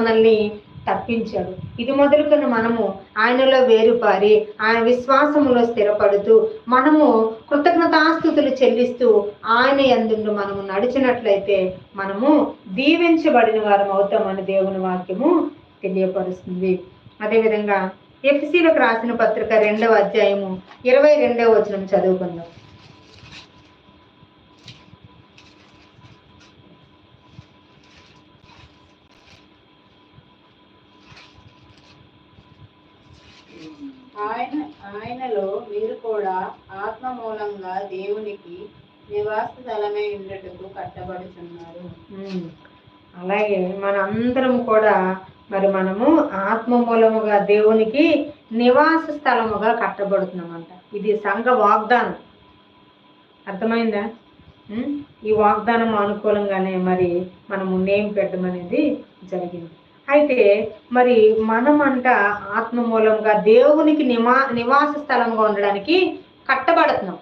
మనల్ని తప్పించాడు. ఇది మొదలుకొని మనము ఆయనలో వేరుపారి ఆయన విశ్వాసములో స్థిరపడుతూ మనము కృతజ్ఞతాస్థుతులు చెల్లిస్తూ ఆయన ఎందుకు మనము నడిచినట్లయితే మనము దీవించబడిన వారం అవుతామని దేవుని వాక్యము తెలియపరుస్తుంది. అదేవిధంగా ఎఫ్సీలకు రాసిన పత్రిక రెండవ అధ్యాయము ఇరవై రెండవ వచనం చదువుకుందాం. ఆయన ఆయనలో మీరు కూడా ఆత్మ మూలంగా దేవునికి నివాస స్థలమై ఉండటకు కట్టబడుచున్నారు. అలాగే మనందరం కూడా మరి మనము ఆత్మ మూలముగా దేవునికి నివాస స్థలముగా కట్టబడుతున్నామంట. ఇది సంఘ వాగ్దానం. అర్థమైందా? ఈ వాగ్దానం అనుకూలంగానే మరి మనము నేమ్ పెట్టడం అనేది జరిగింది. అయితే మరి మనమంట ఆత్మ మూలంగా దేవునికి నివా నివాస స్థలంగా ఉండడానికి కట్టబడుతున్నాం.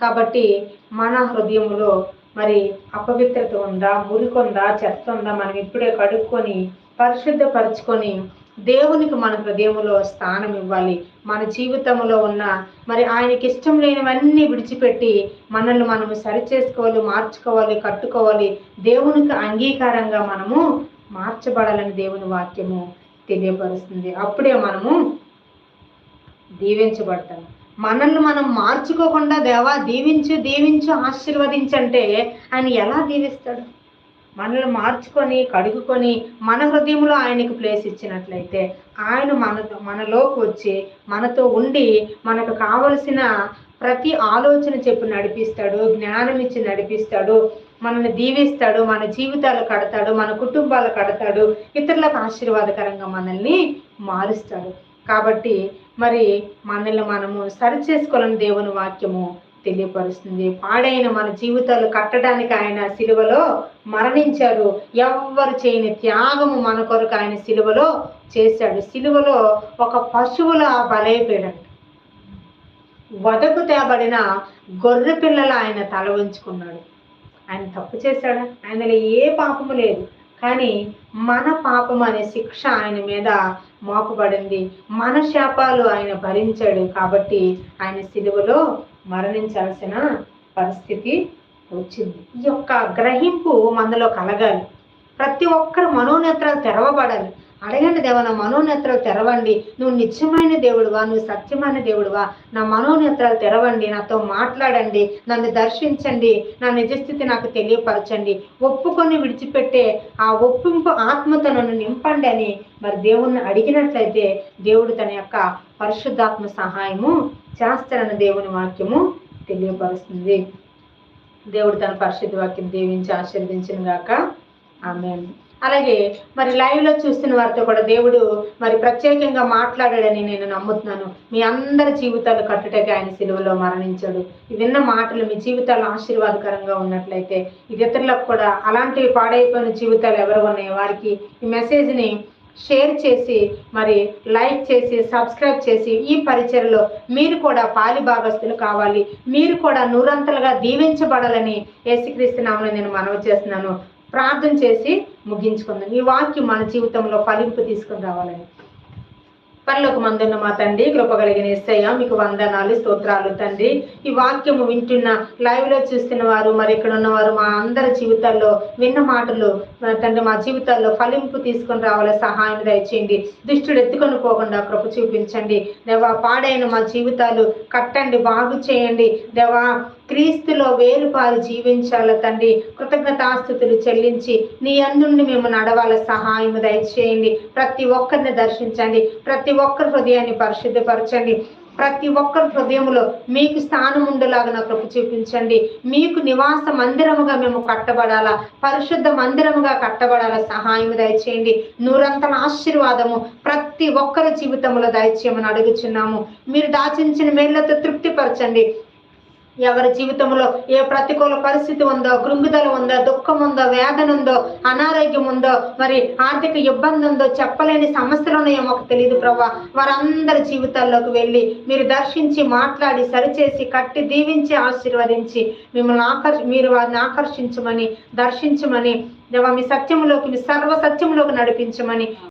కాబట్టి మన హృదయంలో మరి అపవిత్రత ఉందా మురికొందా చెత్త ఉందా మనం ఇప్పుడే కడుక్కొని పరిశుద్ధపరచుకొని దేవునికి మన హృదయంలో స్థానం ఇవ్వాలి. మన జీవితంలో ఉన్న మరి ఆయనకి ఇష్టం లేనివన్నీ విడిచిపెట్టి మనల్ని మనము సరిచేసుకోవాలి మార్చుకోవాలి కట్టుకోవాలి. దేవునికి అంగీకారంగా మనము మార్చబడాలని దేవుని వాక్యము తెలియపరుస్తుంది. అప్పుడే మనము దీవించబడతాం మనల్ని మనం మార్చుకోకుండా దేవా దీవించు దీవించు ఆశీర్వదించంటే ఆయన ఎలా దీవిస్తాడు? మనల్ని మార్చుకొని కడుగుకొని మన హృదయంలో ఆయనకు ప్లేస్ ఇచ్చినట్లయితే ఆయన మన మనలోకి వచ్చి మనతో ఉండి మనకు కావలసిన ప్రతి ఆలోచన చెప్పి నడిపిస్తాడు జ్ఞానం ఇచ్చి నడిపిస్తాడు మనల్ని దీవిస్తాడు మన జీవితాలు కడతాడు మన కుటుంబాలు కడతాడు ఇతరులకు ఆశీర్వాదకరంగా మనల్ని మారుస్తాడు. కాబట్టి మరి మనల్ని మనము సరిచేసుకోవాలని దేవుని వాక్యము తెలియపరుస్తుంది. పాడైన మన జీవితాలు కట్టడానికి ఆయన సిలువలో మరణించారు. ఎవ్వరు చేయని త్యాగము మన కొరకు ఆయన సిలువలో చేశాడు. సిలువలో ఒక పశువుల బలైపోయాడు. వదకు తేబడిన గొర్రె పిల్లల ఆయన తల ఉంచుకున్నాడు ఆయన తప్పు చేశాడా? ఆయనలో ఏ పాపము లేదు. కానీ మన పాపం అనే శిక్ష ఆయన మీద మోపబడింది. మన శాపాలు ఆయన భరించాడు కాబట్టి ఆయన సిలువలో మరణించాల్సిన పరిస్థితి వచ్చింది. ఈ యొక్క గ్రహింపు మనలో కలగాలి. ప్రతి ఒక్కరు మనోనేత్రాలు తెరవబడాలి. అడగండి దేవా నా మనోనేత్రాలు తెరవండి. నువ్వు నిత్యమైన దేవుడువా నువ్వు సత్యమైన దేవుడువా? నా మనోనేత్రాలు తెరవండి నాతో మాట్లాడండి నన్ను దర్శించండి నా నిజస్థితి నాకు తెలియపరచండి. ఒప్పుకొని విడిచిపెట్టే ఆ ఒప్పింపు ఆత్మతో నన్ను నింపండి అని మరి దేవుణ్ణి అడిగినట్లయితే దేవుడు తన యొక్క పరిశుద్ధాత్మ సహాయము చేస్తారన్న దేవుని వాక్యము తెలియపరుస్తుంది. దేవుడు తన పరిశుద్ధ వాక్యం దీవించి ఆశీర్వించిన గాక. ఆమె అలాగే మరి లైవ్లో చూస్తున్న వారితో కూడా దేవుడు మరి ప్రత్యేకంగా మాట్లాడాడని నేను నమ్ముతున్నాను. మీ అందరి జీవితాలు కట్టుటగా ఆయన సిలువలో మరణించాడు. విన్న మాటలు మీ జీవితాలు ఆశీర్వాదకరంగా ఉన్నట్లయితే ఇది ఇతరులకు కూడా అలాంటి పాడైపోయిన జీవితాలు ఎవరు ఉన్నాయో వారికి ఈ మెసేజ్ని షేర్ చేసి మరి లైక్ చేసి సబ్స్క్రైబ్ చేసి ఈ పరిచయలో మీరు కూడా పాలి భాగస్తులు కావాలి. మీరు కూడా నూరంతలుగా దీవించబడాలని యేసుక్రీస్తు నామని నేను మనవి చేస్తున్నాను. ప్రార్థన చేసి ముగించుకుందాం. ఈ వాక్యం మన జీవితంలో ఫలింపు తీసుకుని రావాలని పరలోక మందున్న మా తండ్రి కృప కలిగిన ఎస్ఐ మీకు వందనాలు స్తోత్రాలు తండ్రి. ఈ వాక్యము వింటున్న లైవ్లో చూస్తున్న వారు మరి ఇక్కడ ఉన్నవారు మా అందరి జీవితాల్లో విన్న మాటలు తండ్రి మా జీవితాల్లో ఫలింపు తీసుకొని రావాల సహాయం దయచేయండి. దుష్టుడు ఎత్తుకొని పోకుండా కృప చూపించండి. దేవా పాడైన మా జీవితాలు కట్టండి బాగు చేయండి. దేవా క్రీస్తులో వేరుపాలు జీవించాల తండ్రి కృతజ్ఞతాస్థుతులు చెల్లించి నీ అందుండి మేము నడవాల సహాయం దయచేయండి. ప్రతి ఒక్కరిని దర్శించండి. ప్రతి ఒక్కరి హృదయాన్ని పరిశుద్ధపరచండి. ప్రతి ఒక్కరి హృదయంలో మీకు స్థానం ఉండేలాగా కృప చూపించండి. మీకు నివాస మందిరముగా మేము కట్టబడాలా పరిశుద్ధ మందిరముగా కట్టబడాలా సహాయం దయచేయండి. నూరంతల ఆశీర్వాదము ప్రతి ఒక్కరి జీవితంలో దయచేయమని అడుగుచున్నాము. మీరు దాచించిన మేళ్ళతో తృప్తిపరచండి. ఎవరి జీవితంలో ఏ ప్రతికూల పరిస్థితి ఉందో కృంగుదల ఉందో దుఃఖం ఉందో వేదన ఉందో అనారోగ్యం ఉందో మరి ఆర్థిక ఇబ్బంది ఉందో చెప్పలేని సమస్యలు ఉన్నాయో మాకు తెలియదు ప్రభా. వారందరి జీవితాల్లోకి వెళ్ళి మీరు దర్శించి మాట్లాడి సరిచేసి కట్టి దీవించి ఆశీర్వదించి మిమ్మల్ని ఆకర్ష మీరు వారిని ఆకర్షించమని దర్శించమని దేవా మీ సత్యములోకి మీ సర్వ సత్యములోకి నడిపించమని